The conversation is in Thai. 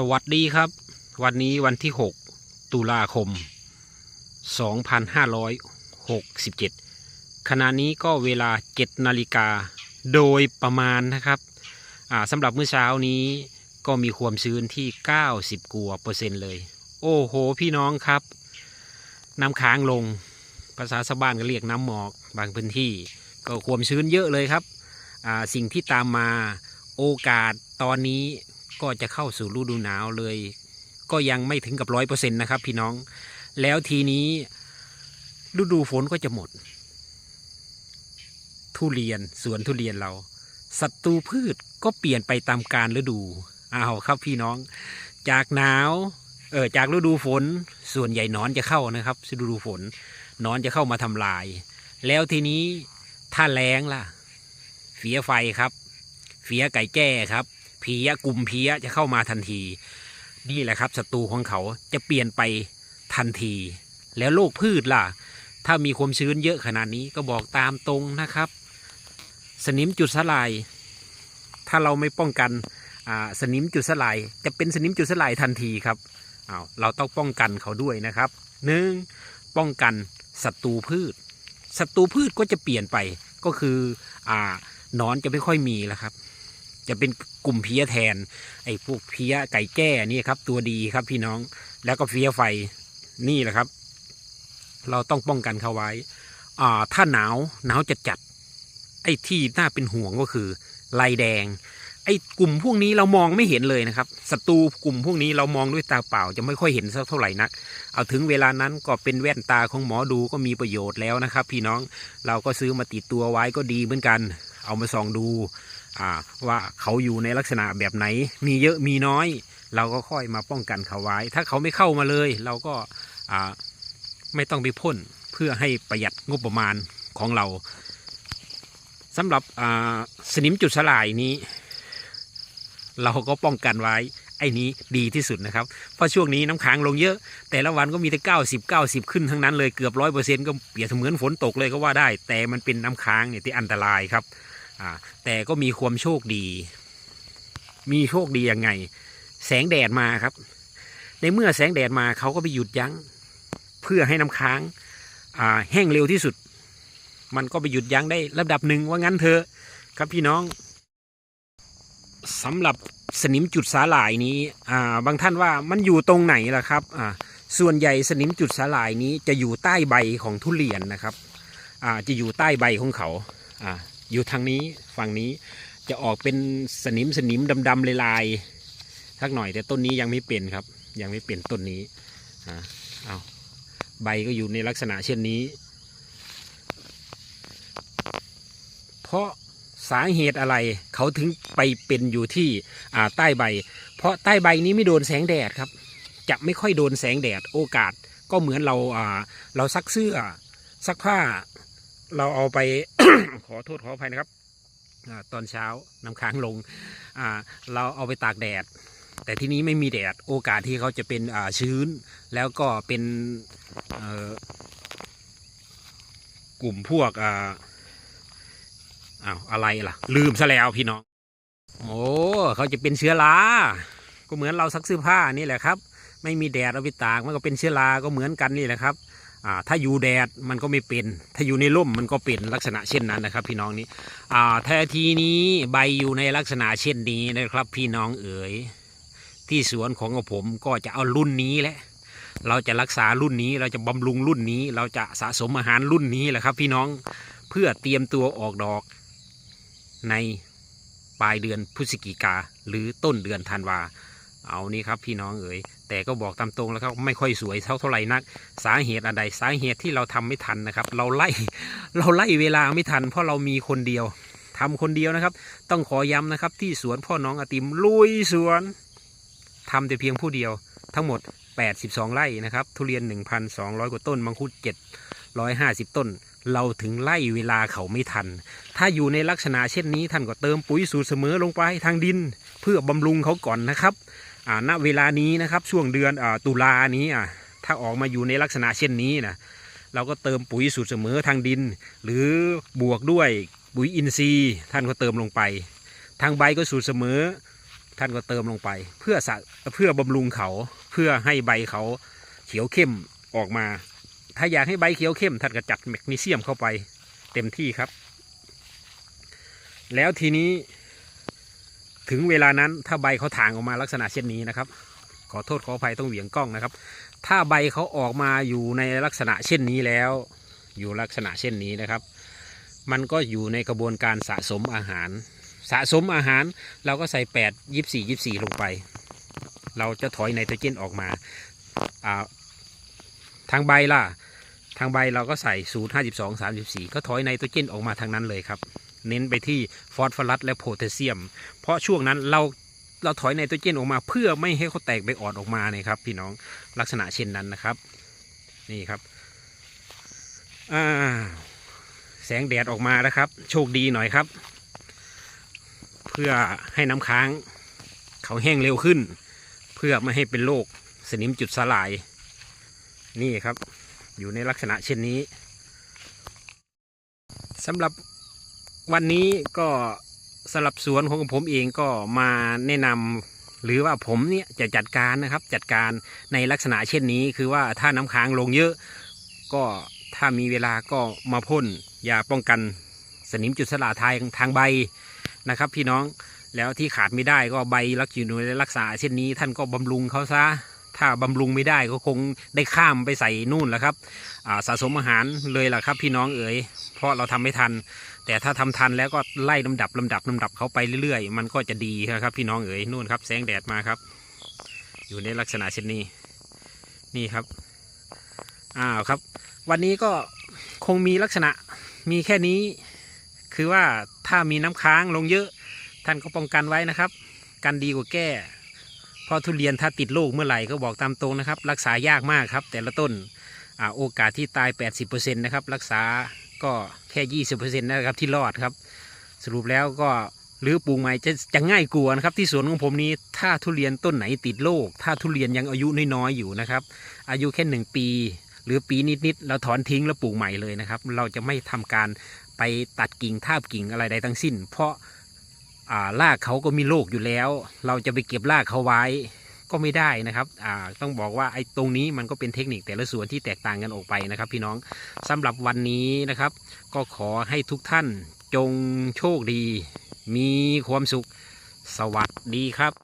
สวัสดีครับ วันนี้วันที่ 6 ตุลาคม 2567 ขณะนี้ก็เวลา 7 นาฬิกาโดยประมาณนะครับสำหรับเมื่อเช้านี้ก็มีความชื้นที่ 90กว่าเปอร์เซ็นต์เลย โอ้โห พี่น้องครับ น้ำค้างลง ภาษาชาวบ้านก็เรียกน้ำหมอกบางพื้นที่ ก็ความชื้นเยอะเลยครับ สิ่งที่ตามมาโอกาสตอนนี้ ก็จะเข้าสู่ฤดูหนาวเลย ก็ยังไม่ถึงกับร้อยเปอร์เซ็นต์นะครับ พี่น้อง แล้วทีนี้ฤดูฝนก็จะหมด ทุเรียนสวนทุเรียนเราศัตรูพืชก็เปลี่ยนไปตามกาลฤดูอ้าวครับพี่น้อง จากหนาวเออจากฤดูฝนส่วนใหญ่นอนจะเข้านะครับฤดูฝนนอนจะเข้ามาทำลาย แล้วทีนี้ถ้าแรงล่ะเฟียไฟครับเฟียไก่แจ้ครับ พียกลุ่มเพียจะเข้ามาทันที นี่แหละครับศัตรูของเขาจะเปลี่ยนไปทันที แล้วโรคพืชล่ะ ถ้ามีความชื้นเยอะขนาดนี้ก็บอกตามตรงนะครับ สนิมจุดสลาย ถ้าเราไม่ป้องกันอ่าสนิมจุดสลาย จะเป็นสนิมจุดสลายทันทีครับอ้าเราต้องป้องกันเขาด้วยนะครับหนึ่งป้องกันศัตรูพืชศัตรูพืชก็จะเปลี่ยนไปก็คืออ่านอนจะไม่ค่อยมีแล้วครับ จะเป็นกลุ่มเพี้ยแทน ไอ้พวกเพี้ยไก่แจ้นี่ครับ ตัวดีครับพี่น้องแล้วก็เพี้ยไฟนี่แหละครับ เราต้องป้องกันเขาไว้อ่าถ้าหนาวหนาวจัดจัดไอ้ที่น่าเป็นห่วงก็คือลายแดง ไอ้กลุ่มพวกนี้เรามองไม่เห็นเลยนะครับศัตรูกลุ่มพวกนี้เรามองด้วยตาเปล่าจะไม่ค่อยเห็นสักเท่าไหร่นัก เอาถึงเวลานั้นก็เป็นแว่นตาของหมอดูก็มีประโยชน์แล้วนะครับ พี่น้องเราก็ซื้อมาติดตัวไว้ก็ดีเหมือนกัน เอามาส่องดู ว่าเขาอยู่ในลักษณะแบบไหน มีเยอะมีน้อย เราก็ค่อยมาป้องกันเขาไว้ ถ้าเขาไม่เข้ามาเลย เราก็ไม่ต้องไปพ่นเพื่อให้ประหยัดงบประมาณของเราสำหรับสนิมจุดสลายนี้ เราก็ป้องกันไว้ไอ้นี้ดีที่สุดนะครับ เพราะช่วงนี้น้ำค้างลงเยอะ แต่ละวันก็มีแต่เก้าสิบเก้าสิบขึ้นทั้งนั้นเลยเกือบร้อยเปอร์เซ็นต์ก็เปรียบเสมือนฝนตกเลยก็ว่าได้ แต่มันเป็นน้ำค้างเนี่ยที่อันตรายครับ อ่าแต่ก็มีความโชคดี มีโชคดียังไง แสงแดดมาครับ ในเมื่อแสงแดดมาเขาก็ไปหยุดยั้ง เพื่อให้น้ำค้างอ่าแห้งเร็วที่สุด มันก็ไปหยุดยั้งได้ระดับหนึ่งว่างั้นเถอะครับพี่น้องสำหรับสนิมจุดสาหร่ายนี้อ่าบางท่านว่ามันอยู่ตรงไหนล่ะครับอ่าส่วนใหญ่สนิมจุดสาหร่ายนี้จะอยู่ใต้ใบของทุเรียนนะครับอ่าจะอยู่ใต้ใบของเขาอ่า อยู่ทางนี้ฝั่งนี้จะออกเป็นสนิมสนิมดำๆลายๆสักหน่อยแต่ต้นนี้ยังไม่เป็นครับ ยังไม่เป็นต้นนี้อ่าเอาใบก็อยู่ในลักษณะเช่นนี้ เพราะสาเหตุอะไรเขาถึงไปเป็นอยู่ที่ใต้ใบ เพราะใต้ใบนี้ไม่โดนแสงแดดครับ จะไม่ค่อยโดนแสงแดดโอกาสก็เหมือนเราเราซักเสื้อซักผ้า เราเอาไป ขอโทษขออภัยนะครับอตอนเช้าน้ำค้างลงเราเอาไปตากแดด แต่ที่นี้ไม่มีแดดโอกาสที่เขาจะเป็นชื้น แล้วก็เป็นกลุ่มพวกอ้าวอะไรล่ะ ลืมซะแล้วพี่น้อง โอ้เขาจะเป็นเชื้อราก็เหมือนเราซักเสื้อผ้านี่แหละครับ ไม่มีแดดเอาไปตากมันก็เป็นเชื้อราก็เหมือนกันนี่แหละครับ อ่าถ้าอยู่แดดมันก็ไม่เป็น ถ้าอยู่ในร่มมันก็เป็นลักษณะเช่นนั้นนะครับ พี่น้องนี้อ่าแท้ทีนี้ใบอยู่ในลักษณะเช่นนี้นะครับ พี่น้องเอ๋ยที่สวนของผมก็จะเอารุ่นนี้แหละเราจะรักษารุ่นนี้เราจะบำรุงรุ่นนี้ เราจะสะสมอาหารรุ่นนี้แหละครับ พี่น้องเพื่อเตรียมตัวออกดอกในปลายเดือนพฤศจิกาหรือต้นเดือนธันวา เอานี่ครับพี่น้องเอ๋ยแต่ก็บอกตามตรงแล้วครับไม่ค่อยสวยเท่าเท่าไหร่นัก สาเหตุอะไรสาเหตุที่เราทำไม่ทันนะครับ เราไล่เราไล่เวลาไม่ทัน เพราะเรามีคนเดียวทำคนเดียวนะครับ ต้องขอย้ำนะครับ ที่สวนพ่อน้องอติมลุยสวนทำแต่เพียงผู้เดียว ทั้งหมด 82 ไร่นะครับ ทุเรียน 1,200 กว่าต้นมังคุด750 ต้น เราถึงไล่เวลาเขาไม่ทัน ถ้าอยู่ในลักษณะเช่นนี้ท่านก็เติมปุ๋ยสูตรเสมอลงไปทางดิน เพื่อบำรุงเขาก่อนนะครับ ณเวลานี้นะครับช่วงเดือนอตุลานี้อะถ้าออกมาอยู่ในลักษณะเช่นนี้นะเราก็เติมปุ๋ยสูตรเสมอทางดิน หรือบวกด้วยปุ๋ยอินทรีย์ท่านก็เติมลงไป ทางใบก็สูตรเสมอ ท่านก็เติมลงไป เพื่อสะเพื่อบำรุงเขาเพื่อให้ใบเขาเขียวเข้มออกมา ถ้าอยากให้ใบเขียวเข้มท่านก็จัดแมกนีเซียมเข้าไปเต็มที่ครับ แล้วทีนี้ ถึงเวลานั้นถ้าใบเขาถางออกมาลักษณะเช่นนี้นะครับ ขอโทษขออภัยต้องเหวี่ยงกล้องนะครับ ถ้าใบเขาออกมาอยู่ในลักษณะเช่นนี้แล้ว อยู่ลักษณะเช่นนี้นะครับ มันก็อยู่ในกระบวนการสะสมอาหาร สะสมอาหารเราก็ใส่แปดยี่สี่ยี่สี่ลงไป เราจะถอยไนโตรเจนออกมาาทางใบล่ะ ทางใบเราก็ใส่สูตรห้าสิบสองสามสิบสี่ก็ถอยไนโตรเจนออกมาทางนั้นเลยครับ เน้นไปที่ฟอสฟอรัสและโพแทสเซียม เพราะช่วงนั้นเราเราถอยไนโตรเจนออกมาเพื่อไม่ให้เขาแตกใบอ่อนออกมาเนี่ยครับ พี่น้องลักษณะเช่นนั้นนะครับ นี่ครับอ่าแสงแดดออกมาแล้วครับ โชคดีหน่อยครับ เพื่อให้น้ำค้างเขาแห้งเร็วขึ้น เพื่อไม่ให้เป็นโรคสนิมจุดสลาย นี่ครับ อยู่ในลักษณะเช่นนี้สำหรับ วันนี้ก็สำหรับสวนของผมเองก็มาแนะนำหรือว่าผมเนี่ยจะจัดการนะครับ จัดการในลักษณะเช่นนี้ คือว่าถ้าน้ำค้างลงเยอะ ก็ถ้ามีเวลาก็มาพ่นยาป้องกันสนิมจุดสลายทางทางใบนะครับ พี่น้องแล้วที่ขาดไม่ได้ก็ใบรักอยู่ในรักษาเช่นนี้ท่านก็บำรุงเขาซะถ้าบำรุงไม่ได้ก็คงได้ข้ามไปใส่นู่นแหละครับสะสมอาหารเลยล่ะครับ พี่น้องเอ๋ยเพราะเราทำไม่ทัน แต่ถ้าทำทันแล้วก็ไล่ลำดับลำดับลำดับเขาไปเรื่อยๆ มันก็จะดีครับ พี่น้องเอ๋ยนู่นครับ แสงแดดมาครับ อยู่ในลักษณะเช่นนี้ นี่ครับอ้าวครับ วันนี้ก็คงมีลักษณะมีแค่นี้ คือว่าถ้ามีน้ำค้างลงเยอะ ท่านก็ป้องกันไว้นะครับ กันดีกว่าแก้เพราะทุเรียนถ้าติดโรคเมื่อไหร่ก็บอกตามตรงนะครับ รักษายากมากครับ แต่ละต้นอาโอกาสที่ตาย 80%นะครับรักษา ก็แค่20%นต์นะครับที่รอดครับ สรุปแล้วก็หรือปลูกใหม่จะจะง่ายกลัวานะครับ ที่สวนของผมนี้ถ้าทุเรียนต้นไหนติดโรคถ้าทุเรียนยังอายุน้อยๆอยู่นะครับ อายุแค่หนึ่งปี หรือปีนิดๆเราถอนทิ้งแล้วปลูกใหม่เลยนะครับ เราจะไม่ทำการไปตัดกิ่งทาบกิ่งอะไรใดทั้งสิ้น เพราะารากเขาก็มีโรคอยู่แล้ว เราจะไปเก็บรากเขาไว้ ก็ไม่ได้นะครับอ่าต้องบอกว่าไอ้ตรงนี้มันก็เป็นเทคนิคแต่ละส่วนที่แตกต่างกันออกไปนะครับ พี่น้องสำหรับวันนี้นะครับ ก็ขอให้ทุกท่านจงโชคดี มีความสุข สวัสดีครับ